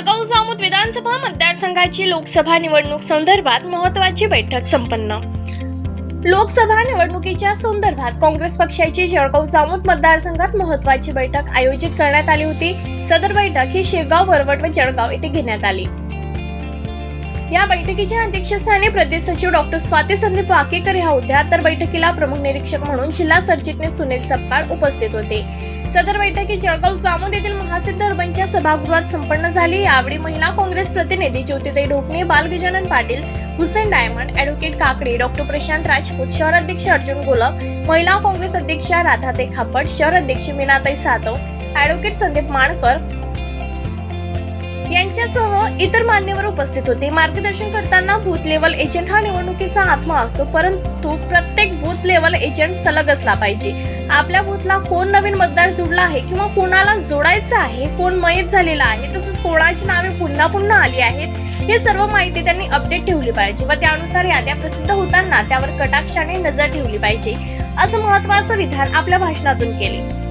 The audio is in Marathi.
जळगाव जामोद विधानसभा मतदारसंघाची लोकसभा निवडणूक संदर्भात महत्त्वाची बैठक संपन्न. लोकसभा निवडणुकीच्या संदर्भात काँग्रेस पक्षाची जळगाव जामोद मतदारसंघात महत्त्वाची बैठक आयोजित करण्यात आली होती. सदर बैठक ही शेगाव वरवट व जळगाव येथे घेण्यात आली. या बैठकीच्या अध्यक्षस्थानी प्रदेश सचिव डॉक्टर स्वाती संदीप वाकेकर ह्या होत्या. तर बैठकीला प्रमुख निरीक्षक म्हणून जिल्हा सरचिटणीस सुनील सपकाळ उपस्थित होते. सदर बैठकी जळगाव जामोद येथील महासिद्ध अर्बनच्या सभागृहात संपन्न झाली. यावेळी महिला काँग्रेस प्रतिनिधी Jyotitai Dhokne Balgajanan Patil Hussain Diamond advocate Kakade doctor Prashant Rajput शहर अध्यक्ष अर्जुन गोलप महिला काँग्रेस अध्यक्षा राधाते खापट शहर अध्यक्ष मीनाताई सातव ॲडव्होकेट संदीप माणकर यांच्यासह इतर मान्यवर उपस्थित होते. मार्गदर्शन करताना बूथ लेवल एजंट हा निवडणुकीचा आत्मा असतो परंतु प्रत्येक बूथ लेवल एजंट सलग असला पाहिजे. आपल्या बूथला कोण नवीन मतदार जोडला आहे किंवा कोणाला जोडायचं आहे कोण मयत झालेला आहे तसंच कोणाची नावे पुन्हा पुन्हा आली आहेत हे सर्व माहिती त्यांनी अपडेट ठेवली पाहिजे व त्यानुसार याद्या प्रसिद्ध होताना त्यावर कटाक्षाने नजर ठेवली पाहिजे. असं महत्वाचं विधान आपल्या भाषणातून केले.